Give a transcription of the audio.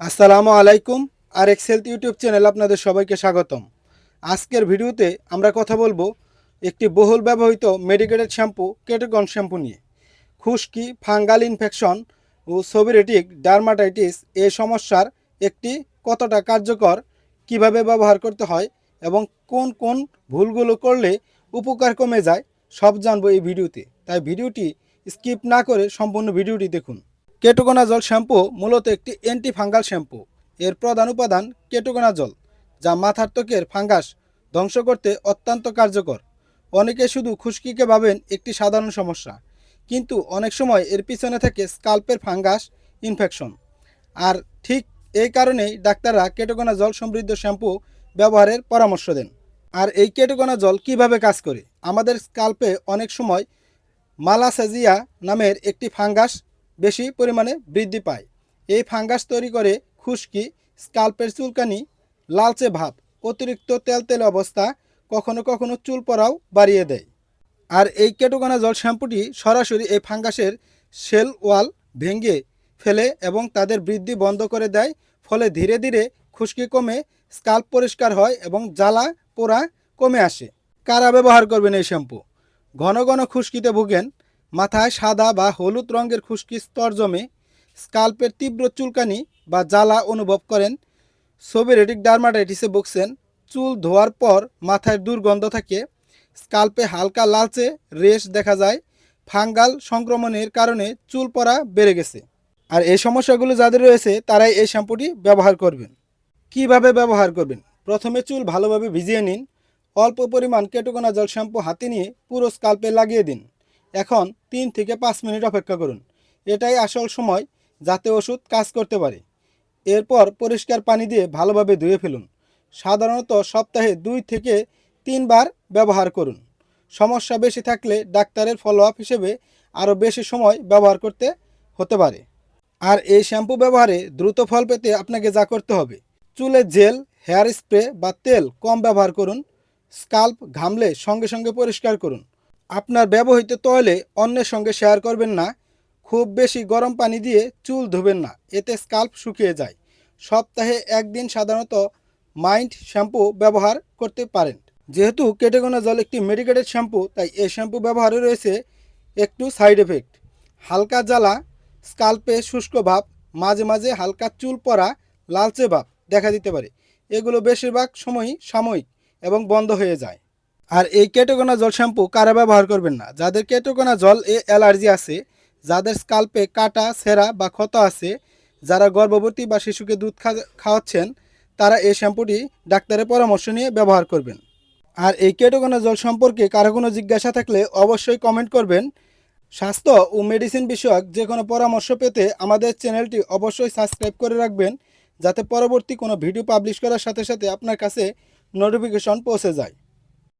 আসসালামু আলাইকুম আর Excel YouTube channel আপনাদের সবাইকে স্বাগতম। আজকের ভিডিওতে আমরা কথা বলব একটি বহুল ব্যবহৃত মেডিকেটেড শ্যাম্পু, কেটোগন শ্যাম্পু নিয়ে। খুশকি, ফাঙ্গাল ইনফেকশন ও সোবিরেটিক ডার্মাটাইটিস এ সমস্যার একটি কতটা কার্যকর, কীভাবে ব্যবহার করতে হয় এবং কোন কোন ভুলগুলো করলে উপকার কমে যায়, সব জানব এই ভিডিওতে। তাই ভিডিওটি স্কিপ না করে সম্পূর্ণ ভিডিওটি দেখুন। কেটোকোনাজল শ্যাম্পু মূলত একটি অ্যান্টি ফাঙ্গাল শ্যাম্পু। এর প্রধান উপাদান কেটোকোনাজল যা মাথার ত্বকের ফাঙ্গাস ধ্বংস করতে অত্যন্ত কার্যকর। অনেকে শুধু খুশকিকে ভাবেন একটি সাধারণ সমস্যা, কিন্তু অনেক সময় এর পিছনে থাকে স্কাল্পের ফাঙ্গাস ইনফেকশন আর ঠিক এই কারণেই ডাক্তাররা কেটোকোনা জল সমৃদ্ধ শ্যাম্পু ব্যবহারের পরামর্শ দেন। আর এই কেটোকোনা জল কীভাবে কাজ করে? আমাদের স্কাল্পে অনেক সময় মালাসাজিয়া নামের একটি ফাঙ্গাস বেশি পরিমাণে বৃদ্ধি পায়। এই ফাঙ্গাস তৈরি করে খুশকি, স্কাল্পের চুলকানি, লালচে ভাব, অতিরিক্ত তেলতেলে অবস্থা কখনো কখনো চুল পড়াও বাড়িয়ে দেয়। আর এই কেটোকানা জল শ্যাম্পুটি সরাসরি এই ফাঙ্গাসের সেল ওয়াল ভেঙে ফেলে এবং তাদের বৃদ্ধি বন্ধ করে দেয়, ফলে ধীরে ধীরে খুশকি কমে, স্কাল্প পরিষ্কার হয় এবং জ্বালা পোড়া কমে আসে। কারা ব্যবহার করবেন এই শ্যাম্পু? ঘন ঘন খুশকিতে ভুগেন মাথায় সাদা বা হলুদ রঙের খুশকি স্তর জমে স্কাল্পের তীব্র চুলকানি বা জ্বালা অনুভব করেন। সোবেরেটিক ডার্মাটাইটিসে ভুগছেন। চুল ধোয়ার পর মাথায় দুর্গন্ধ থাকে। স্কাল্পে হালকা লালচে রেশ দেখা যায়। ফাঙ্গাল সংক্রমণের কারণে চুল পড়া বেড়ে গেছে। আর এই সমস্যাগুলো যাদের রয়েছে, তারাই এই শ্যাম্পুটি ব্যবহার করবেন। কীভাবে ব্যবহার করবেন? প্রথমে চুল ভালোভাবে ভিজিয়ে নিন। অল্প পরিমাণ কেটোকোনা জল শ্যাম্পু হাতে নিয়ে পুরো স্কাল্পে লাগিয়ে দিন। এখন তিন থেকে পাঁচ মিনিট অপেক্ষা করুন। এটাই আসল সময় যাতে ওষুধ কাজ করতে পারে। এরপর পরিষ্কার পানি দিয়ে ভালোভাবে ধুয়ে ফেলুন। সাধারণত সপ্তাহে দুই থেকে তিনবার ব্যবহার করুন। সমস্যা বেশি থাকলে ডাক্তারের ফলো আপ হিসেবে আরও বেশি সময় ব্যবহার করতে হতে পারে। আর এই শ্যাম্পু ব্যবহারে দ্রুত ফল পেতে আপনাকে যা করতে হবে। চুলে জেল, হেয়ার স্প্রে বা তেল কম ব্যবহার করুন। স্কাল্প ঘামলে সঙ্গে সঙ্গে পরিষ্কার করুন। আপনার ব্যবহৃত তয়লে অন্যের সঙ্গে শেয়ার করবেন না, খুব বেশি গরম পানি দিয়ে চুল ধুবেন না, এতে স্কাল্প শুকিয়ে যায়। সপ্তাহে একদিন সাধারণত মাইন্ড শ্যাম্পু ব্যবহার করতে পারেন। যেহেতু কেটেগোনা জল একটি মেডিকেটেড শ্যাম্পু তাই এই শ্যাম্পু ব্যবহারে রয়েছে একটু সাইড এফেক্ট হালকা জ্বালা স্কাল্পে শুষ্ক ভাব, মাঝে মাঝে হালকা চুল পড়া, লালচে ভাব দেখা দিতে পারে। এগুলো বেশিরভাগ সময়ই সাময়িক এবং বন্ধ হয়ে যায়। আর এই কেটোকোনা জল শ্যাম্পু কারা ব্যবহার করবেন না? যাদের কেটোকোনা জল এ অ্যালার্জি আছে, যাদের স্কাল্পে কাটা, সেরা বা ক্ষত আছে, যারা গর্ভবতী বা শিশুকে দুধ খাওয়াচ্ছেন, তারা এই শ্যাম্পুটি ডাক্তারের পরামর্শ নিয়ে ব্যবহার করবেন। আর এই কেটোকোনা জল সম্পর্কে কারও কোনো জিজ্ঞাসা থাকলে অবশ্যই কমেন্ট করবেন। স্বাস্থ্য ও মেডিসিন বিষয়ক যে কোনো পরামর্শ পেতে আমাদের চ্যানেলটি অবশ্যই সাবস্ক্রাইব করে রাখবেন, যাতে পরবর্তী কোনো ভিডিও পাবলিশ করার সাথে সাথে আপনার কাছে নোটিফিকেশন পৌঁছে যায়।